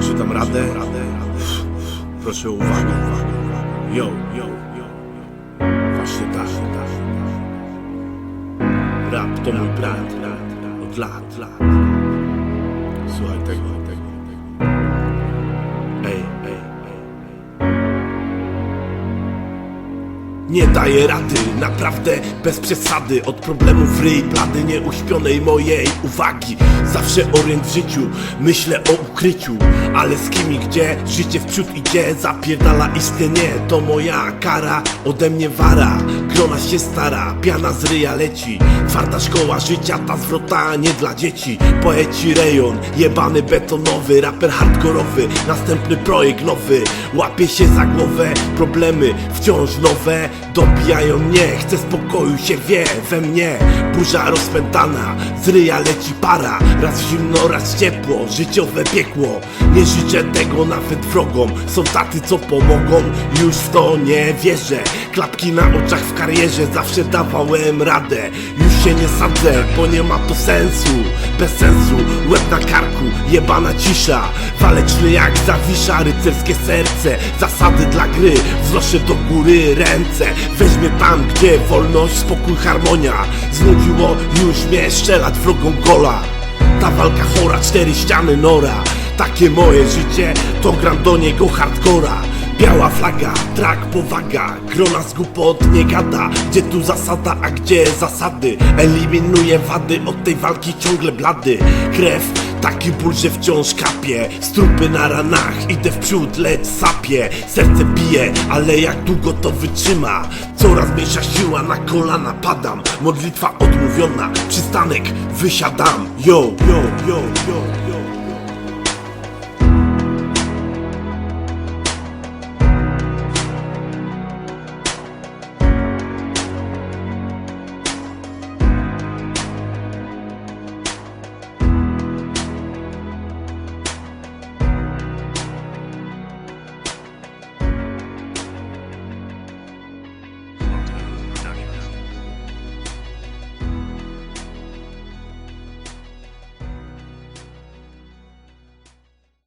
Czy dam radę? Proszę uwagę. Yo, yo, yo. Właśnie tak. Rap to mój brat. Od lat, lat. Słuchaj tego. Nie daję rady, naprawdę bez przesady. Od problemów ryj blady nieuśpionej mojej uwagi. Zawsze orient w życiu, myślę o ukryciu. Ale z kim i gdzie, życie w przód idzie Zapierdala istnienie, to moja kara Ode mnie wara, grona się stara Piana z ryja leci, twarda szkoła życia Ta zwrota nie dla dzieci. Poeci rejon, jebany betonowy Raper hardkorowy, następny projekt nowy Łapie się za głowę, problemy wciąż nowe Dobijają mnie, chcę spokoju się wie we mnie. Burza rozpętana, z ryja leci para. Raz zimno, raz ciepło, życiowe piekło. Nie życzę tego nawet wrogom. Są tacy co pomogą, już w to nie wierzę. Klapki na oczach w karierze, zawsze dawałem radę. Już się nie sadzę, bo nie ma to sensu. Bez sensu, łeb na karku, jebana cisza. Waleczny jak zawisza, rycerskie serce. Zasady dla gry, wznoszę do góry ręce Weźmie tam, gdzie wolność, spokój, harmonia. Znudziło już mnie strzelać wrogą gola. Ta walka chora, cztery ściany nora. Takie moje życie, to gram do niego hardcora. Biała flaga, trak, powaga. Grona z głupot nie gada. Gdzie tu zasada, a gdzie zasady? Eliminuję wady, od tej walki ciągle blady. Krew, taki ból, że wciąż kapie. Strupy na ranach, idę w przód, lecz sapie Serce bije, ale jak długo to wytrzyma? Coraz mniejsza siła, na kolana padam. Modlitwa odmówiona, przystanek wysiadam. Yo, yo, yo, yo, yo